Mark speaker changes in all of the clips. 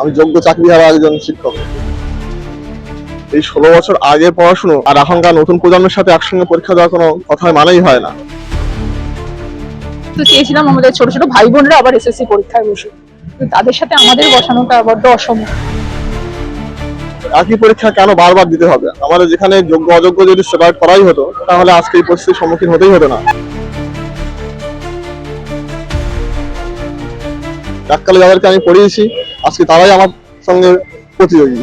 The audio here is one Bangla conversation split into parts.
Speaker 1: আমি যোগ্য চাকরি হারা একজন শিক্ষক। এই ষোলো বছর আগের পড়াশুনো আর এখনকার নতুন প্রজন্মের সাথে একসঙ্গে পরীক্ষা দেওয়ার কোনো কথাই মানেই হয় না।
Speaker 2: তো চেয়েছিলাম আমাদের ছোট ছোট ভাই বোনরা আবার এসএসসি পরীক্ষায় বসুক। তো তাদের সাথে আমাদের বসানোটা বড্ড অসম্ভব।
Speaker 1: একই পরীক্ষা কেন বারবার দিতে হবে? আমাদের যেখানে যোগ্য অযোগ্য যদি সেপারেট করাই হতো তাহলে আজকে এই পরিস্থিতির সম্মুখীন হতেই হতো না। এককালে যাদেরকে আমি পড়িয়েছি। আজকে তারাই আমার সঙ্গে প্রতিযোগী।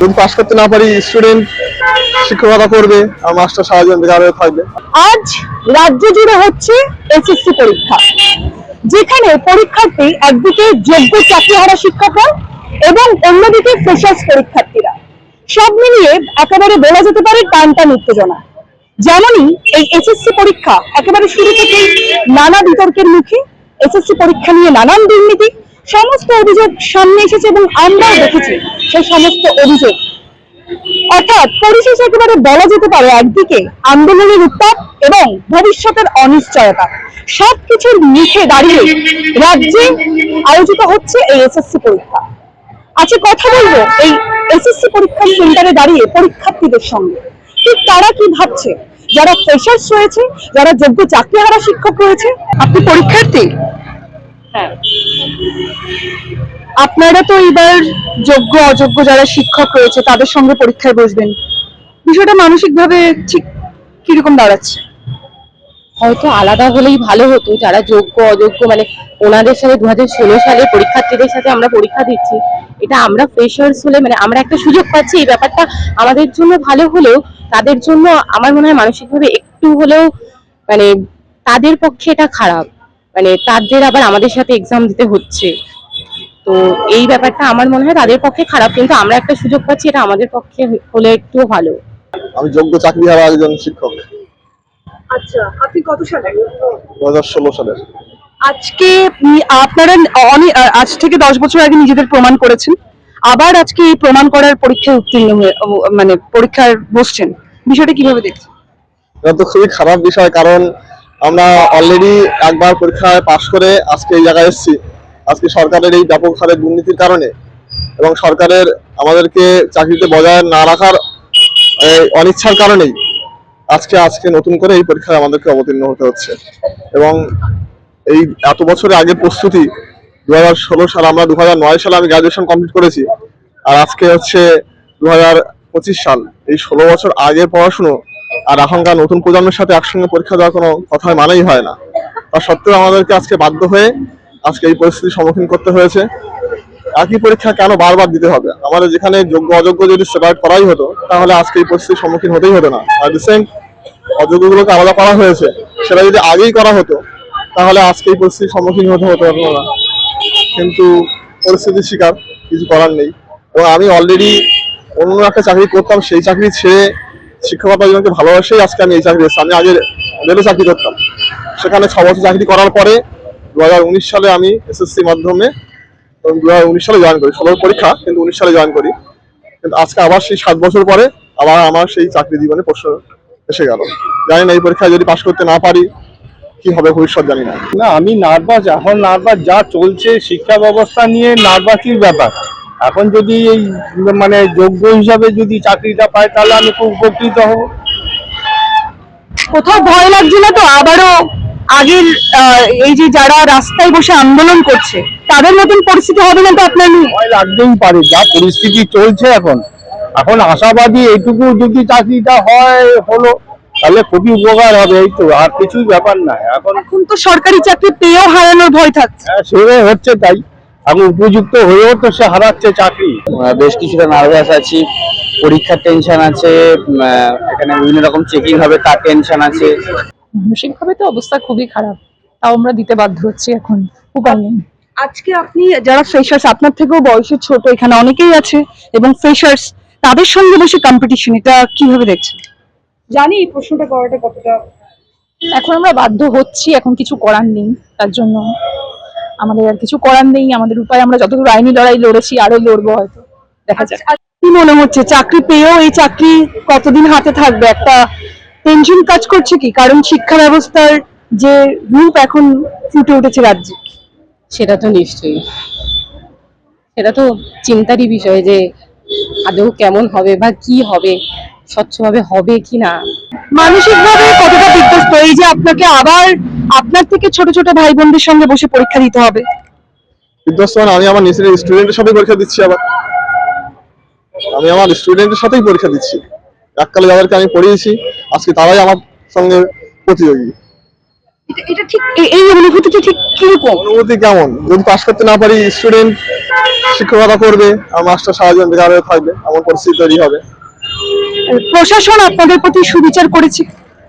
Speaker 1: যদি পাশ করতে না পারি স্টুডেন্ট শিক্ষকতা করবে, আর মাস্টার থাকবে।
Speaker 3: আজ রাজ্য জুড়ে হচ্ছে এসএসসি পরীক্ষা, যেখানে পরীক্ষার্থী একদিকে যোগ্য চাকরিহারা শিক্ষকরা এবং অন্যদিকে ফ্রেশার্স পরীক্ষার্থীরা। সব মিলিয়ে একেবারে বলা যেতে পারে টান টান উত্তেজনা। যেমনই এই এসএসসি পরীক্ষা একেবারে শুরু থেকেই নানা বিতর্কের মুখে এসএসসি পরীক্ষা নিয়ে নানান দুর্নীতি, সমস্ত অভিযোগ সামনে এসেছে এবং আমরাও দেখেছি সেই সমস্ত অভিযোগ। অর্থাৎ পরিশেষে একেবারে বলা যেতে পারে একদিকে আন্দোলনের উত্তাপ এবং ভবিষ্যতের অনিশ্চয়তা। সবকিছুর মুখে দাঁড়িয়ে রাজ্যে আয়োজিত হচ্ছে এই এসএসসি পরীক্ষা। আজকে কথা বলব এই এসএসসি পরীক্ষার সেন্টারে দাঁড়িয়ে পরীক্ষার্থীদের সঙ্গে। ঠিক তারা কি ভাবছে? যারা ফ্রেশার্স রয়েছে যারা যোগ্য চাকরিহারা শিক্ষক রয়েছে আপনি পরীক্ষার্থী?
Speaker 2: হ্যাঁ।
Speaker 3: আপনারা তো এবার যোগ্য অযোগ্য যারা শিক্ষক রয়েছে তাদের সঙ্গে পরীক্ষায় বসবেন। বিষয়টা মানসিকভাবে ঠিক কীরকম দাঁড়াচ্ছে?
Speaker 4: হয়তো আলাদা হলেই ভালো হতো, যারা যোগ্য, অযোগ্য মানে ওনাদের সাথে দু হাজার ষোলো সালে পরীক্ষার্থীদের সাথে আমরা পরীক্ষা দিচ্ছি, এটা আমরা ফ্রেশার্স হলে মানে আমরা একটা সুযোগ পাচ্ছি, এই ব্যাপারটা আমাদের জন্য ভালো হলেও তাদের জন্য আমার মনে হয় মানসিকভাবে একটু হলেও মানে তাদের পক্ষে এটা খারাপ মানে তাদের আবার আমাদের সাথে এক্সাম দিতে হচ্ছে। তো এই ব্যাপারটা আমার মনে হয় তাদের পক্ষে খারাপ, কিন্তু আমরা একটা সুযোগ পাচ্ছি, এটা আমাদের পক্ষে হলে একটু ভালো।
Speaker 1: আমি যোগ্য চাকরি হারা একজন শিক্ষক।
Speaker 3: আচ্ছা আপনি কত সালে?
Speaker 1: দু হাজার ষোলো সালের
Speaker 3: আজকে আপনারা অনেক আজ থেকে দশ বছর আগে নিজেদের প্রমাণ করেছেন। আবার আজকে এই প্রমাণ করার পরীক্ষায় উত্তীর্ণ হয়ে মানে পরীক্ষার বসছেন। বিষয়টা কীভাবে দেখছেন?
Speaker 1: এটা তো খুবই খারাপ বিষয় কারণ আমরা অলরেডি একবার পরীক্ষায় পাশ করে আজকে এই জায়গায় এসেছি। আজকে সরকারের এই ব্যাপক হারে দুর্নীতির কারণে এবং সরকারের আমাদেরকে চাকরিতে বজায় না রাখার অনিচ্ছার কারণেই। আজকে আজকে নতুন করে এই পরীক্ষায় আমাদেরকে অবতীর্ণ হতে হচ্ছে। এবং এই এত বছরের আগে প্রস্তুতি দু হাজার ষোলো সালে আমরা দু হাজার নয় সালে আমি গ্রাজুয়েশন কমপ্লিট করেছি, আর আজকে হচ্ছে দু হাজার পঁচিশ সাল। এই ষোলো বছর আগে পড়াশুনো আর এখনকার নতুন প্রজন্মের সাথে একসঙ্গে পরীক্ষা দেওয়ার কোনো কথাই মানেই হয় না। তা সত্ত্বেও আমাদেরকে আজকে বাধ্য হয়ে আজকে এই পরিস্থিতির সম্মুখীন করতে হয়েছে। একই পরীক্ষা কেন বারবার দিতে হবে? আমাদের যেখানে যোগ্য অযোগ্য যদি সেপারেট করাই হতো, তাহলে আজকে এই পরিস্থিতির সম্মুখীন হতেই হতো না। আর রিসেন্ট অযোগ্যগুলোকে আলাদা করা হয়েছে, সেটা যদি আগেই করা হতো, তাহলে আজকে এই পরিস্থিতির সম্মুখীন হতে হতো না কিন্তু পরিস্থিতির শিকার কিছু করার নেই। এবং আমি অলরেডি অন্য একটা চাকরি করতাম, সেই চাকরি ছেড়ে শিক্ষকতা জীবনকে ভালোবাসেই আজকে আমি এই চাকরি এসেছি আমি আগে রেলে চাকরি করতাম। সেখানে ছ বছর চাকরি করার পরে দু হাজার উনিশ সালে আমি এসএসসি মাধ্যমে এবং দু হাজার উনিশ সালে জয়েন করি। ষোলোর পরীক্ষা, কিন্তু উনিশ সালে জয়েন করি। কিন্তু আজকে আবার সেই সাত বছর পরে আবার আমার সেই চাকরি জীবনে প্রশ্ন এসে গেল। জানি না এই পরীক্ষায় যদি পাশ করতে না পারি কি হবে ভবিষ্যৎ জানি না।
Speaker 5: না আমি নার্ভাস এখন নার্ভাস যা চলছে শিক্ষা ব্যবস্থা নিয়ে নার্ভাসির ব্যাপার। এখন যদি এই মানে যোগ্য হিসাবে যদি চাকরিটা পাই তাহলে আমি খুব উপকৃত হব।
Speaker 3: কোথাও ভয় লাগছে না তো? আবারও আগের আহ, এই যে যারা রাস্তায় বসে আন্দোলন করছে তাদের মতন পরিস্থিতি হবে না তো আপনার
Speaker 5: ভয় লাগতেই পারে যা পরিস্থিতি চলছে এখন। এখন আশাবাদী এইটুকু যদি চাকরিটা হয় হলো তাহলে খুবই উপকার হবে এই তো আর কিছুই ব্যাপার না। এখন
Speaker 3: এখন তো সরকারি চাকরি পেয়েও হারানোর ভয় থাকছে।
Speaker 5: হ্যাঁ, সেটাই হচ্ছে তাই। এখন উপযুক্ত হয়েও তো সে হারাচ্ছে চাকরি।
Speaker 6: বেশ কিছুটা নার্ভাস আছি। পরীক্ষার টেনশন আছে আহ, এখানে বিভিন্ন রকম চেকিং হবে তার টেনশন আছে।
Speaker 2: মানসিকভাবে তো অবস্থা খুবই খারাপ। তাও আমরা দিতে বাধ্য হচ্ছি এখন। উপায় নেই
Speaker 3: আজকে আপনি যারা ফ্রেশার্স আপনার থেকেও বয়সে ছোট এখানে অনেকেই আছে এবং ফ্রেশার্স তাদের সঙ্গে বসে কম্পিটিশন এটা কীভাবে দেখছেন? জানি এই প্রশ্নটা করাটা কতটা
Speaker 2: এখন আমরা বাধ্য হচ্ছি এখন কিছু করার নেই তার জন্য আমাদের আর কিছু করার নেই আমাদের উপায় আমরা যতদূর আইনি লড়াই লড়েছি আরও লড়বো হয়তো দেখা যাক।
Speaker 3: আচ্ছা, কি মনে হচ্ছে? চাকরি পেয়েও এই চাকরি কতদিন হাতে থাকবে? একটা টেনশন কাজ করছে কি? কারণ শিক্ষা ব্যবস্থার যে রূপ এখন ফুটে উঠেছে রাজ্যে।
Speaker 4: সেটা তো নিশ্চয়ই। সেটা তো চিন্তারই বিষয় যে আদৌ কেমন হবে বা কি হবে? স্বচ্ছভাবে হবে কি না
Speaker 3: মানসিকভাবে কতটা বিধ্বস্ত? এই যে আপনাকে আবার আপনার থেকে ছোট ছোট ভাই বোনদের সঙ্গে বসে পরীক্ষা দিতে হবে।
Speaker 1: বিধ্বস্ত মানে আমি আমার নিজের স্টুডেন্টের সাথেই পরীক্ষা দিচ্ছি আবার। আমি আমার স্টুডেন্টের সাথেই পরীক্ষা দিচ্ছি। এককালে যাদেরকে আমি পড়িয়েছি আজকে তারাই আমার সঙ্গে প্রতিযোগী।
Speaker 3: এটা- এটা ঠিক এই অনুভূতিটা ঠিক কীরকম?
Speaker 1: অনুভূতি কেমন? যদি পাশ করতে না পারি স্টুডেন্ট শিক্ষকতা করবে আর মাস্টার সারা জীবন বেকার থাকবে এমন পরিস্থিতি তৈরি হবে।
Speaker 3: প্রশাসন আপনাদের প্রতি সুবিচার করেছে?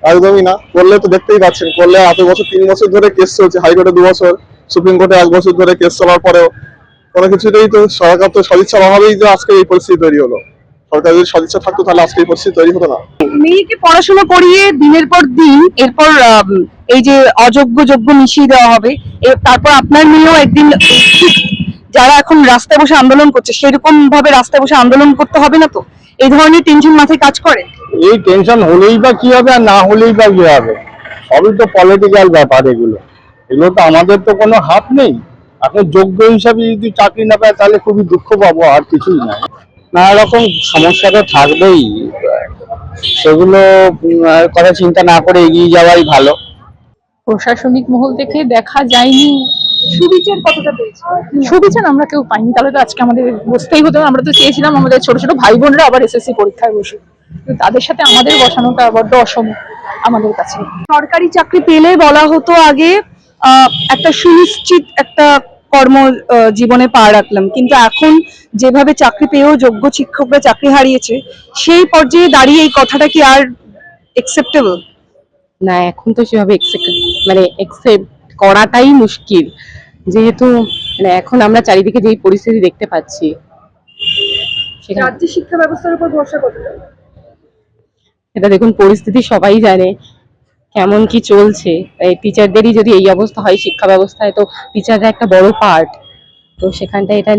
Speaker 1: একদমই না করলে তো দেখতেই পাচ্ছেন করলে এত বছর তিন বছর ধরে কেস চলছে হাইকোর্টে দু বছর সুপ্রিম কোর্টে এক বছর ধরে কেস চলার পরেও কোনো কিছুতেই তো সরকার তো সদিচ্ছার অভাবেই যে আজকে এই পরিস্থিতি তৈরি হলো। সরকার যদি সদিচ্ছা থাকতো তাহলে আজকে এই পরিস্থিতি তৈরি হতো না।
Speaker 3: মেয়েকে পড়াশোনা করিয়ে দিনের পর দিন এরপর এই যে অযোগ্য যোগ্য মিশিয়ে দেওয়া হবে তারপর আপনার মেয়েও একদিন যারা এখন রাস্তায় বসে আন্দোলন করছে সেরকম ভাবে রাস্তায় বসে আন্দোলন করতে হবে না তো? এই ধরনের টেনশন মাথায় কাজ করে?
Speaker 5: এই টেনশন হলেই বা কি হবে আর না হলেই বা কি হবে? সবই তো পলিটিক্যাল ব্যাপার এগুলো। এগুলো তো আমাদের তো কোনো হাত নেই। এখন যোগ্য হিসাবে যদি চাকরি না পায় তাহলে খুবই দুঃখ পাবো আর কিছুই না।
Speaker 6: নানা রকম সমস্যা তো থাকবেই। সেগুলো কথা চিন্তা না করে এগিয়ে যাওয়াই ভালো।
Speaker 2: প্রশাসনিক মহল থেকে দেখা যায়নি।
Speaker 3: সুবিচার কতটা পেয়েছে?
Speaker 2: সুবিচার আমরা কেউ পাইনি। তাহলে তো আজকে আমাদের বসতেই হতো। আমরা তো চেয়েছিলাম আমাদের ছোট ছোট ভাই বোনরা আবার এসএসসি পরীক্ষায় বসে তাদের সাথে আমাদের বসানোটা বড্ড অসম আমাদের কাছে।
Speaker 3: সরকারি চাকরি পেলে বলা হতো আগে আহ, একটা সুনিশ্চিত একটা কর্ম আহ, জীবনে পা রাখলাম। কিন্তু এখন যেভাবে চাকরি পেয়েও যোগ্য শিক্ষকরা চাকরি হারিয়েছে সেই পর্যায়ে দাঁড়িয়ে এই কথাটা কি আর একসেপ্টেবল
Speaker 4: না এখন তো সেভাবে মানে একসেপ্ট করাটাই মুশকিল। যেহেতু মানে এখন আমরা চারিদিকে যেই পরিস্থিতি দেখতে পাচ্ছি সেটা
Speaker 3: রাজ্যের শিক্ষা ব্যবস্থার উপর ভরসা করতে
Speaker 4: এটা দেখুন পরিস্থিতি সবাই জানে কেমন কি চলছে। এই টিচারদেরই যদি এই অবস্থা হয় শিক্ষা ব্যবস্থায় তো টিচাররা একটা বড় পার্ট তো সেখানটায় এটা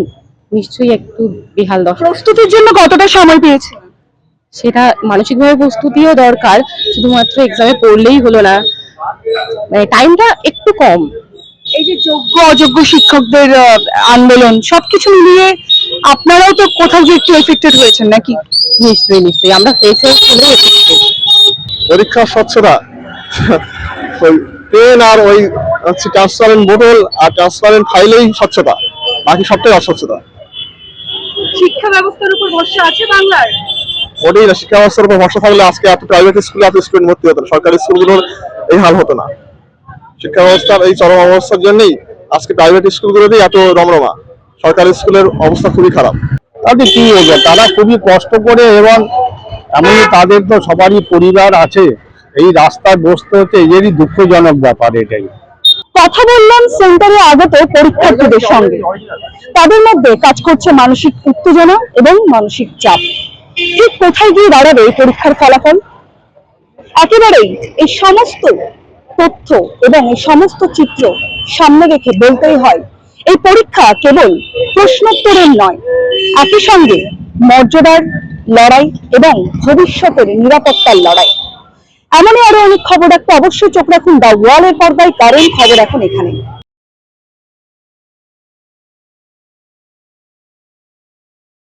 Speaker 4: নিশ্চয়ই একটু বিহাল দশা।
Speaker 3: প্রস্তুতির জন্য কতটা সময় পেয়েছে?
Speaker 4: সেটা মানসিকভাবে প্রস্তুতিও দরকার শুধুমাত্র এক্সামে পড়লেই হলো না। মানে টাইমটা একটু কম।
Speaker 3: এই যে যোগ্য অযোগ্য শিক্ষকদের আন্দোলন সবকিছু মিলিয়ে আপনারাও তো কোথাও গিয়ে একটু এফেক্টেড হয়েছেন নাকি?
Speaker 4: নিশ্চয়ই নিশ্চয়ই। আমরা
Speaker 1: পরীক্ষার স্বচ্ছতা। ওই পেন আর ওই হচ্ছে ট্রান্সপারেন্ট বোতল আর ট্রান্সপারেন্ট ফাইলেই স্বচ্ছতা। বাকি সবটাই অস্বচ্ছতা।
Speaker 3: শিক্ষা ব্যবস্থার উপর ভরসা আছে বাংলার?
Speaker 1: ওটাই না শিক্ষা ব্যবস্থার উপর ভরসা থাকলে আজকে এত প্রাইভেট স্কুলে এত স্টুডেন্ট ভর্তি হতো সরকারি স্কুলগুলোর এই হাল হতো না। শিক্ষা ব্যবস্থার এই চরম অবস্থার জন্যই আজকে প্রাইভেট স্কুলগুলোতেই এত রমরমা। সরকারি স্কুলের অবস্থা খুবই খারাপ।
Speaker 5: তাতে কি হলো তারা খুবই কষ্ট করে এবং এমনই তাদের তো সবারই পরিবার আছে এই রাস্তায় বসতে হচ্ছে এদেরই দুঃখজনক ব্যাপার এটাই।
Speaker 3: কথা বললাম সেন্টারে আগত পরীক্ষার্থীদের সঙ্গে। তাদের মধ্যে কাজ করছে মানসিক উত্তেজনা এবং মানসিক চাপ। ঠিক কোথায় গিয়ে দাঁড়াবে এই পরীক্ষার ফলাফল? একেবারেই এই সমস্ত তথ্য এবং এই সমস্ত চিত্র সামনে রেখে বলতেই হয়, এই পরীক্ষা কেবল প্রশ্নোত্তরের নয়, একই সঙ্গে মর্যাদার লড়াই এবং ভবিষ্যতের নিরাপত্তার লড়াই। এমনই আরও অনেক খবর রাখতে অবশ্যই চোখ রাখুন দা ওয়ালের পর্দায়, কারণ খবর এখন এখানে